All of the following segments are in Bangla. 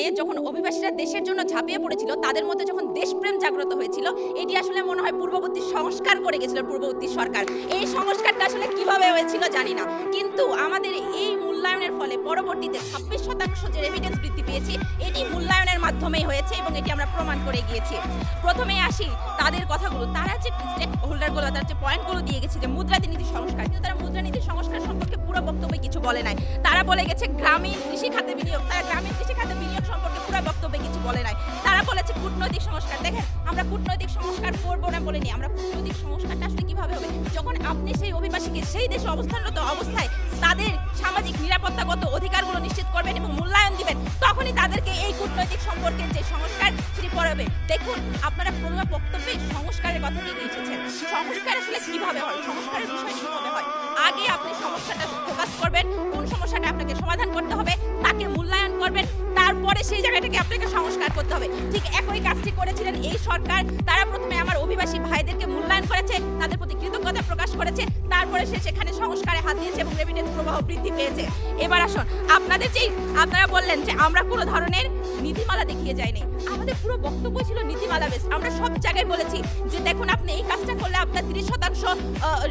মূল্যায়নে যখন অভিবাসীরা দেশের জন্য ঝাঁপিয়ে পড়েছিল, তাদের মধ্যে যখন দেশপ্রেম জাগ্রত হয়েছিল, এটি আসলে মনে হয় পূর্ববর্তী সংস্কার করে গেছিল পূর্ববর্তী সরকার। এই সংস্কারটা আসলে কীভাবে হয়েছিল জানি না। কিন্তু আমাদের এই মূল্যায়নের ফলে পরবর্তীতে ছাব্বিশ শতাংশ যে এভিডেন্স বৃদ্ধি পেয়েছি, এটি মূল্যায়নের মাধ্যমেই হয়েছে এবং এটি আমরা প্রমাণ করে গিয়েছি। প্রথমে আসি তাদের কথাগুলো। তারা যে স্টেক হোল্ডারগুলো তার যে পয়েন্টগুলো দিয়ে গেছে যে মুদ্রানীতি সংস্কার, কিন্তু তারা মুদ্রানীতি সংস্কার সম্পর্কে পুরো বক্তব্যে কিছু বলে নাই। তারা বলে গেছে গ্রামীণ কৃষি খাতে বিনিয়োগ তারা গ্রামীণ কৃষি খাতে বিনিয়োগ সম্পর্কে পুরো বক্তব্যে কিছু বলে নাই। তারা বলেছে কূটনৈতিক সংস্কার। দেখেন, আমরা কূটনৈতিক সংস্কার করব না বলে বলিনি আমরা কূটনৈতিক সংস্কারটা আসলে কীভাবে হবে? যখন আপনি সেই অভিবাসীকে সেই দেশে অবস্থানরত অবস্থায় তাদের সামাজিক নিরাপত্তাগত অধিকারগুলো নিশ্চিত করবেন এবং মূল্যায়ন দিবেন, তখনই তাদেরকে এই কূটনৈতিক সম্পর্কের যে সংস্কার সেটি পড়াবে। দেখুন, আপনারা প্রথমে বক্তব্যে সংস্কারের কথা নিয়ে এসেছেন। সংস্কার আসলে কীভাবে হয়? সংস্কারের বিষয় কীভাবে হয়? আগে আপনি সমস্যাটা প্রকাশ করবেন, কোন সমস্যাটা আপনাকে সমাধান করতে হবে, তাকে মূল্যায়ন করবেন তারপরে সেই জায়গাটাকে আপনাকে সংস্কার করতে হবে। ঠিক একই কাজটি করেছিলেন এই সরকার। তারা প্রথমে আমার অভিবাসী ভাইদেরকে মূল্যায়ন করেছে, তাদের প্রতি কৃতজ্ঞতা প্রকাশ করেছে, তারপরে সে সেখানে সংস্কারে হাত দিয়েছে এবং রেভিডেন্স প্রবাহ বৃদ্ধি পেয়েছে। এবার আসুন, আপনাদের যেই আপনারা বললেন যে আমরা কোনো ধরনের নীতিমালা দেখিয়ে যাইনি। আমাদের পুরো বক্তব্য ছিল নীতিমালা বেস আমরা সব জায়গায় বলেছি যে দেখুন, আপনি এই কাজটা করলে আপনার তিরিশ শতাংশ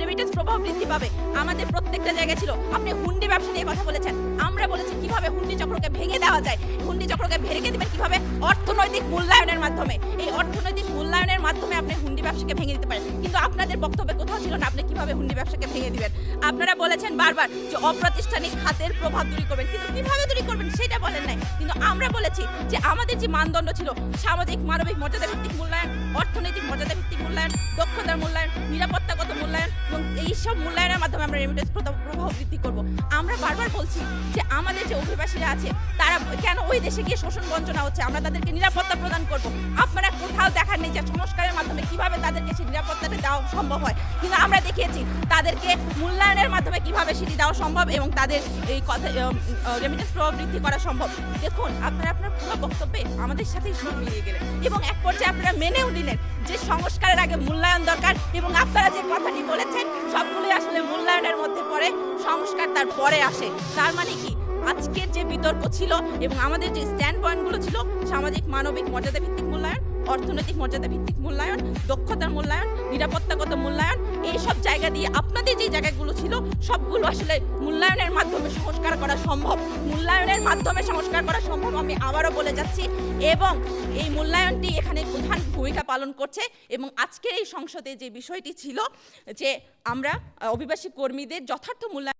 রেমিটেন্স প্রবাহ বৃদ্ধি পাবে। আমাদের প্রত্যেকটা জায়গায় ছিল। আপনি হুন্ডি ব্যবসা নিয়ে কথা বলেছেন। আমরা বলেছি কীভাবে হুন্ডি চক্রকে ভেঙে দেওয়া যায়। হুন্ডি চক্রকে ভেঙে দিবেন কীভাবে? অর্থনৈতিক মূল্যায়নের মাধ্যমে। এই অর্থনৈতিক মূল্যায়নের মাধ্যমে আপনি হুন্ডি ব্যবসাকে ভেঙে দিতে পারেন। কিন্তু আপনাদের বক্তব্যে কোথাও ছিল না, আপনি কীভাবে হুন্ডি ব্যবসাকে ভেঙে দিবেন? আপনারা বলেছেন বারবার যে অপ্রাতিষ্ঠানিক খাতের প্রভাব দূরী করবেন। কিন্তু কীভাবে দূরী করবেন সেটা বলেন নাই। কিন্তু আমরা বলেছি যে আমাদের যে মানদণ্ড ছিল, সামাজিক, মানবিক মর্যাদা ভিত্তিক মূল্যায়ন, অর্থনৈতিক মর্যাদা ভিত্তিক মূল্যায়ন, দক্ষতার মূল্যায়ন, নিরাপত্তাগত মূল্যায়ন এবং এইসব মূল্যায়নের মাধ্যমে আমরা রেমিটেন্স প্রভাব বৃদ্ধি করব। আমরা বারবার বলছি যে আমাদের যে অভিবাসীরা আছে, তারা কেন ওই দেশে গিয়ে শোষণ বঞ্চনা হচ্ছে? আমরা তাদেরকে নিরাপত্তা প্রদান করব। আপনারা কোথাও দেখার নেই যে সংস্কারের মাধ্যমে কীভাবে তাদেরকে সেই নিরাপত্তাটা দেওয়া সম্ভব হয়। কিন্তু আমরা দেখিয়েছি, তাদেরকে মূল্যায়নের মাধ্যমে কীভাবে সেটি দেওয়া সম্ভব এবং তাদের এই কথা রেমিটেন্স প্রভাব বৃদ্ধি করা সম্ভব। দেখুন, আপনারা, আপনার পুরো বক্তব্যে আমাদের সাথেই সুর মিলিয়ে গেলেন এবং এক পর্যায়ে আপনারা মেনেও নিলেন যে সংস্কারের আগে মূল্যায়ন দরকার এবং আপনারা যে কথাটি বলেছেন সবগুলোই আসলে মূল্যায়নের মধ্যে পড়ে, সংস্কার তার পরে আসে। তার মানে কি? আজকের যে বিতর্ক ছিল এবং আমাদের যে স্ট্যান্ড পয়েন্টগুলো ছিল, সামাজিক, মানবিক মর্যাদা ভিত্তিক মূল্যায়ন অর্থনৈতিক মর্যাদা ভিত্তিক মূল্যায়ন, দক্ষতার মূল্যায়ন, নিরাপত্তাগত মূল্যায়ন এই সব জায়গা দিয়ে আপনাদের যে জায়গাগুলো ছিল, সবগুলো আসলে মূল্যায়নের মাধ্যমে সংস্কার করা সম্ভব। মূল্যায়নের মাধ্যমে সংস্কার করা সম্ভব, আমি আবারও বলে যাচ্ছি। এবং এই মূল্যায়নটি এখানে প্রধান ভূমিকা পালন করছে। এবং আজকের এই সংসদে যে বিষয়টি ছিল, যে আমরা অভিবাসী কর্মীদের যথার্থ মূল্যায়ন